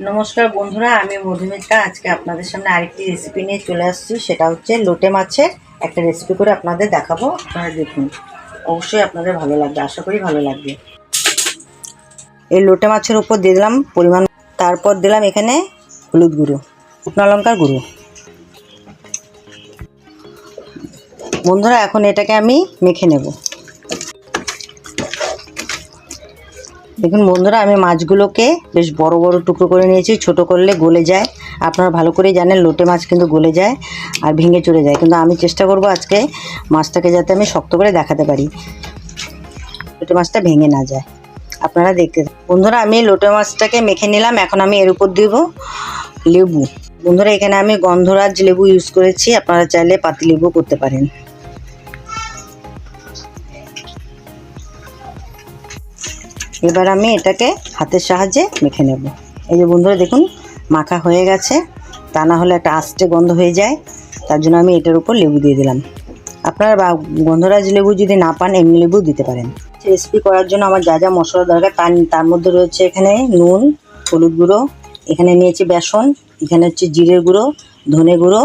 নমস্কার বন্ধুরা, আমি মধুমিতা। আজকে আপনাদের সামনে আরেকটি রেসিপি নিয়ে চলে আসছি। সেটা হচ্ছে লোটে মাছের একটা রেসিপি করে আপনাদের দেখাবো। আপনারা দেখুন। অবশ্যই আপনাদের ভালো লাগবে, আশা করি ভালো লাগবে। এই লোটে মাছের উপর দিয়ে দিলাম পরিমাণ, তারপর দিলাম এখানে হলুদ গুঁড়ো শুকনো লঙ্কার গুঁড়ো। বন্ধুরা, এখন এটাকে আমি মেখে নেব। দেখুন বন্ধুরা, আমি মাছগুলোকে বেশ বড় বড় টুকরো করে নিয়েছি। ছোট করলে গলে যায়। আপনারা ভালো করেই জানেন, লোটে মাছ কিন্তু গলে যায় আর ভেঙে চলে যায়। কিন্তু আমি চেষ্টা করব আজকে মাছটাকে যাতে আমি শক্ত করে দেখাতে পারি, লোটে মাছটা ভেঙে না যায়। আপনারা দেখতে বন্ধুরা, আমি লোটে মাছটাকে মেখে নিলাম। এখন আমি এর উপর দেবো লেবু। বন্ধুরা, এখানে আমি গন্ধরাজ লেবু ইউজ করেছি। আপনারা চাইলে পাতি লেবু করতে পারেন। এবার আমি এটাকে হাতের সাহায্যে মেখে নেব। এই যে বন্ধুরা, দেখুন, মাখা হয়ে গেছে। তা না হলে একটা আস্তে গন্ধ হয়ে যায়। তার জন্য আমি এটার উপর লেবু দিয়ে দিলাম। আপনারা গন্ধরাজ লেবু যদি না পান, এমনি লেবু দিতে পারেন। রেসিপি করার জন্য আমার যা যা মশলা দরকার, তার তার মধ্যে রয়েছে এখানে নুন, হলুদ গুঁড়ো, এখানে নিয়েছি বেসন, এখানে হচ্ছে জিরের গুঁড়ো, ধনে গুঁড়ো,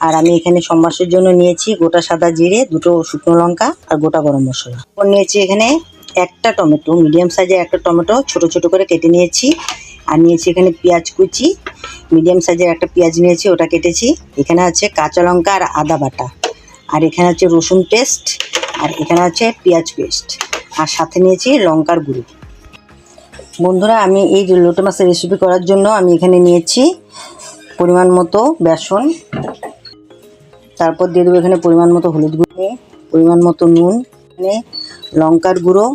আর আমি এখানে সম্বাসের জন্য নিয়েছি গোটা সাদা জিরে, দুটো শুকনো লঙ্কা, আর গোটা গরম মশলা। নিয়েছি এখানে একটা টমেটো, মিডিয়াম সাইজের একটা টমেটো, ছোট ছোট করে কেটে নিয়েছি। আর নিয়েছি এখানে পেঁয়াজ কুচি, মিডিয়াম সাইজের একটা পেঁয়াজ নিয়েছি, ওটা কেটেছি। এখানে আছে কাঁচা লঙ্কা আর আদা বাটা। আর এখানে আছে রসুন পেস্ট, আর এখানে আছে পেঁয়াজ পেস্ট। আর সাথে নিয়েছি লঙ্কার গুঁড়ো। বন্ধুরা, আমি এই লোটে মাছের রেসিপি করার জন্য আমি এখানে নিয়েছি পরিমাণ মতো বেসন। তারপর দিয়ে দেবো এখানে পরিমাণ মতো হলুদ গুঁড়ো, পরিমাণ মতো নুন। এখানে লঙ্কার গুঁড়ো,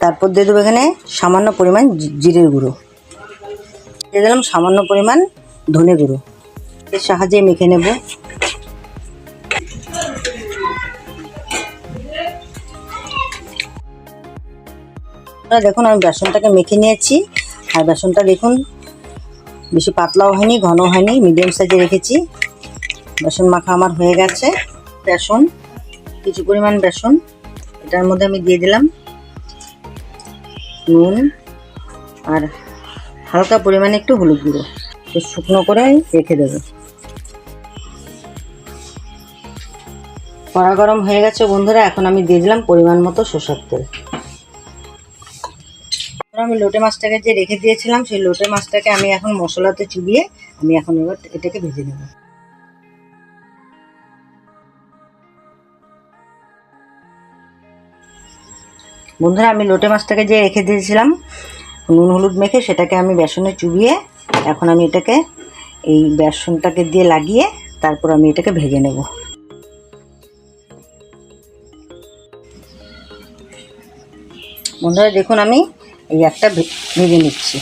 তারপর দিয়ে দেবো এখানে সামান্য পরিমাণ জিরের গুঁড়ো। দিয়ে দিলাম সামান্য পরিমাণ ধনে গুঁড়ো। এর সাহায্যে মেখে নেব। দেখুন, আমি বেসনটাকে মেখে নিয়েছি। আর বেসনটা দেখুন, বেশি পাতলাও হয়নি ঘন হয়নি, মিডিয়াম সাইজে রেখেছি। বেসন মাখা আমার হয়ে গেছে। বেসন, কিছু পরিমাণ বেসন। এটার মধ্যে আমি দিয়ে দিলাম নুন আর হালকা পরিমাণে একটু হলুদ গুঁড়ো। শুকনো করে রেখে দেবো। কড়া গরম হয়ে গেছে বন্ধুরা, এখন আমি দিয়ে দিলাম পরিমাণ মতো সরষের তেল। আমি লোটে মাছটাকে যে রেখে দিয়েছিলাম, সেই লোটে মাছটাকে আমি এখন মশলাতে চুবিয়ে আমি এখন এবার এটাকে ভেজে নেব। বন্ধুরা, আমি লোটে মাছটাকে যে রেখে দিয়েছিলাম, নুন হলুদ মেখে সেটাকে আমি বেসনে চুবিয়ে এখন আমি এটাকে এই বেসনটাকে দিয়ে লাগিয়ে তারপর আমি এটাকে ভেজে নেব। বন্ধুরা, দেখুন আমি এই একটা ভেজে নিচ্ছি।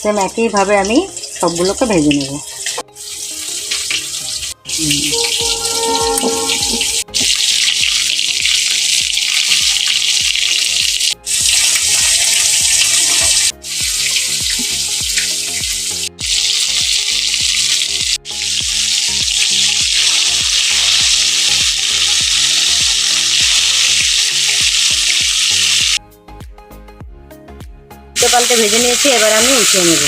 সেম একইভাবে আমি সবগুলোকে ভেজে নেব। পাল্টে ভেজে নিয়েছি, এবার আমি উঠিয়ে নেব।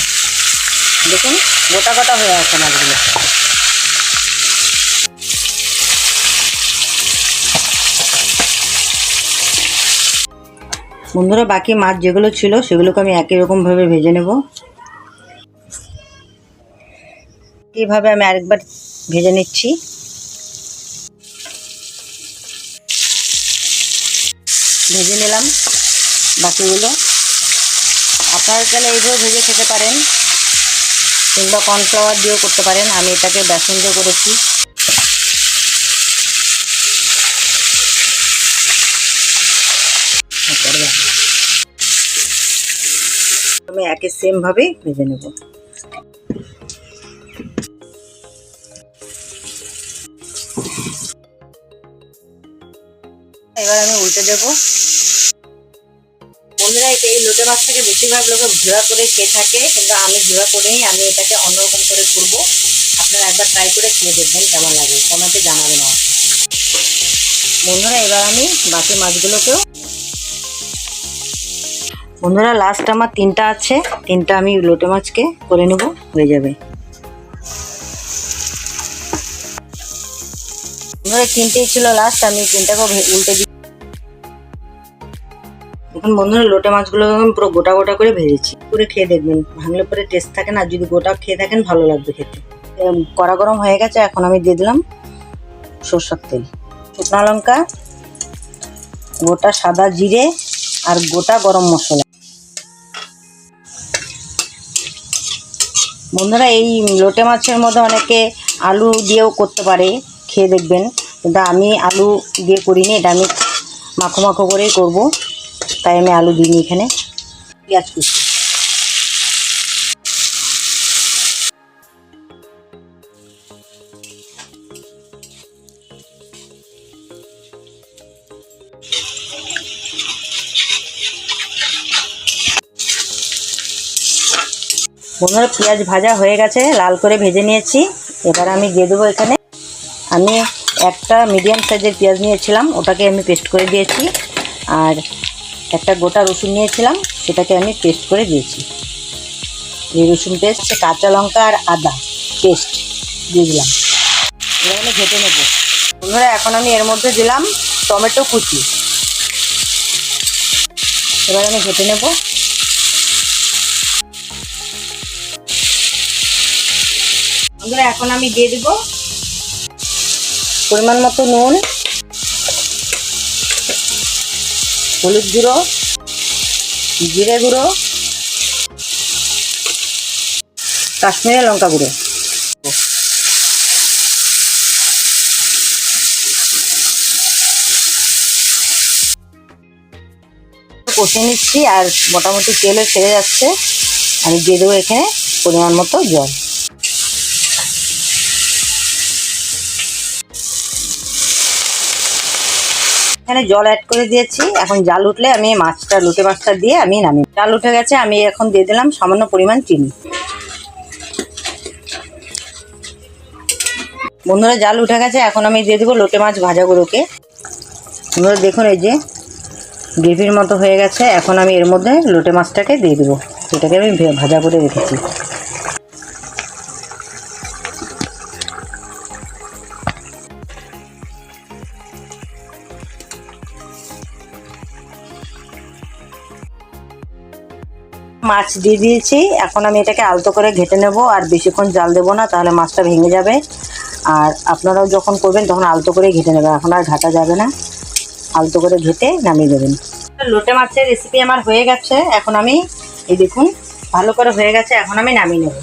দেখুন, গোটা গোটা হয়ে আছে মাছগুলো। বন্ধুরা, বাকি মাছ যেগুলো ছিল, সেগুলোকে আমি একই রকমভাবে ভেজে নেব। এইভাবে আমি আরেকবার ভেজে নিচ্ছি। ভেজে নিলাম বাকিগুলো। আপনারা চাইলে এইভাবে ভেজে খেতে পারেন কিংবা কর্নফ্লাওয়ার দিয়েও করতে পারেন। আমি এটাকে বেসন দিয়ে করেছি। আমি একে সেম ভাবে ভেজে নেব। এবার আমি উল্টে দেবো। বন্ধুরা এই লোটে মাছটাকে বেশিরভাগ লোকে ঘোরা করে খেয়ে থাকে, কিন্তু আমি ঘোরা করেই আমি এটাকে অন্যরকম করে করব। আপনারা একবার ট্রাই করে খেয়ে দেখবেন কেমন লাগে। কমেন্টে জানাবেন আমাকে। বন্ধুরা, এবার আমি বাকি মাছগুলোকেও বন্ধুরা লাস্ট আমার তিনটা আছে। তিনটা আমি লোটে মাছকে করে নেব, হয়ে যাবে। বন্ধুরা, তিনটেই ছিল লাস্ট আমি তিনটাকেও উল্টে দিই এখন বন্ধুরা লোটে মাছগুলো আমি পুরো গোটা গোটা করে ভেজেছি। পুরো খেয়ে দেখবেন। ভাঙলে পরে টেস্ট থাকে না যদি গোটা খেয়ে থাকেন, ভালো লাগবে খেতে। কড়া গরম হয়ে গেছে, এখন আমি দিয়ে দিলাম সর্ষের তেল। শুকনো লঙ্কা, গোটা সাদা জিরে আর গোটা গরম মশলা। বন্ধুরা, এই লোটে মাছের মধ্যে অনেকে আলু দিয়েও করতে পারে, খেয়ে দেখবেন। কিন্তু আমি আলু দিয়ে করিনি, এটা আমি মাখো মাখো করেই করব। তাই আমি আলু দিইনি এখানে। পেঁয়াজ কুচি। বন্ধুরা পেঁয়াজ ভাজা হয়ে গেছে, লাল করে ভেজে নিয়েছি। এবার আমি দিয়ে দেবো এখানে। আমি একটা মিডিয়াম সাইজের পেঁয়াজ নিয়েছিলাম, ওটাকে আমি পেস্ট করে দিয়েছি। আর একটা গোটা রসুন নিয়েছিলাম, সেটাকে আমি পেস্ট করে দিয়েছি। এই রসুন পেস্ট কাঁচা লঙ্কা আর আদা পেস্ট দিয়ে দিলাম। এবার আমি ঘেটে নেব। বন্ধুরা, এখন আমি এর মধ্যে দিলাম টমেটো কুচি। এবার আমি ঘেটে নেব। বন্ধুরা, এখন আমি দিয়ে দিব পরিমাণ মতো নুন। হলুদ গুঁড়ো, জিরে গুঁড়ো, কাশ্মীরি লঙ্কা গুঁড়ো। কষিয়ে নিচ্ছি আর মোটামুটি তেলও সেরে যাচ্ছে। আমি দিয়ে দেবো এখানে পরিমাণ মতো জল। এখানে জল অ্যাড করে দিয়েছি। এখন জাল উঠলে আমি মাছটা, লুটে মাছটা দিয়ে আমি নামি জাল উঠে গেছে, আমি এখন দিয়ে দিলাম সামান্য পরিমাণ চিনি। বন্ধুরা, জাল উঠে গেছে, এখন আমি দিয়ে দেবো লোটে মাছ ভাজাগুলোকে বন্ধুরা, দেখুন এই যে, গ্রেভির মতো হয়ে গেছে। এখন আমি এর মধ্যে লোটে মাছটাকে দিয়ে দেবো। সেটাকে আমি ভাজা করে রেখেছি। মাছ দিয়ে দিয়েছি। এখন আমি এটাকে আলতো করে ঘেটে নেব, আর বেশিক্ষণ জাল দেবো না, তাহলে মাছটা ভেঙে যাবে। আর আপনারাও যখন করবেন, তখন আলতো করে ঘেটে নেবেন, এখন আর ঘাটা যাবে না। আলতো করে ঘেটে নামিয়ে দেবেন। লোটে মাছের রেসিপি আমার হয়ে গেছে, এখন আমি, এই দেখুন, ভালো করে হয়ে গেছে, এখন আমি নামিয়ে নেব।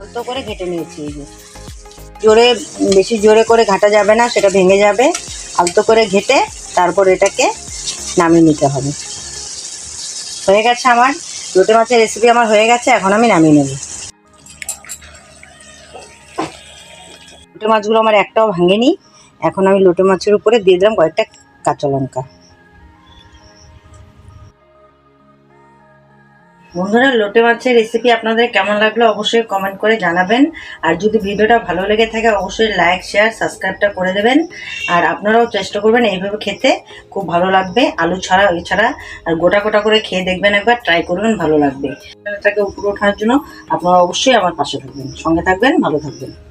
আলতো করে ঘেটে নিয়েছি, এই যে। জোরে, বেশি জোরে করে ঘাটা যাবে না, সেটা ভেঙে যাবে। আলতো করে ঘেটে, তারপর এটাকে নামিয়ে নিতে হবে। হয়ে গেছে আমার লোটে মাছের রেসিপি আমার হয়ে গেছে, এখন আমি নামিয়ে নেব। লোটে মাছগুলো আমার একটাও ভাঙেনি। এখন আমি লোটে মাছের উপরে দিয়ে দিলাম কয়েকটা কাঁচা লঙ্কা। বন্ধুরা, লোটে মাছের রেসিপি আপনাদের কেমন লাগল অবশ্যই কমেন্ট করে জানাবেন। আর যদি ভিডিওটা ভালো লেগে থাকে, অবশ্যই লাইক শেয়ার সাবস্ক্রাইবটা করে দেবেন। আর আপনারাও চেষ্টা করবেন এইভাবে খেতে। খুব ভালো লাগবে। আলু ছাড়া, ওই ছাড়া। আর গোটা গোটা করে খেয়ে দেখবেন একবার ট্রাই করবেন, ভালো লাগবে। এটাকে উপরে ওঠার জন্য আপনারা অবশ্যই আমার পাশে থাকবেন। সঙ্গে থাকবেন, ভালো থাকবেন।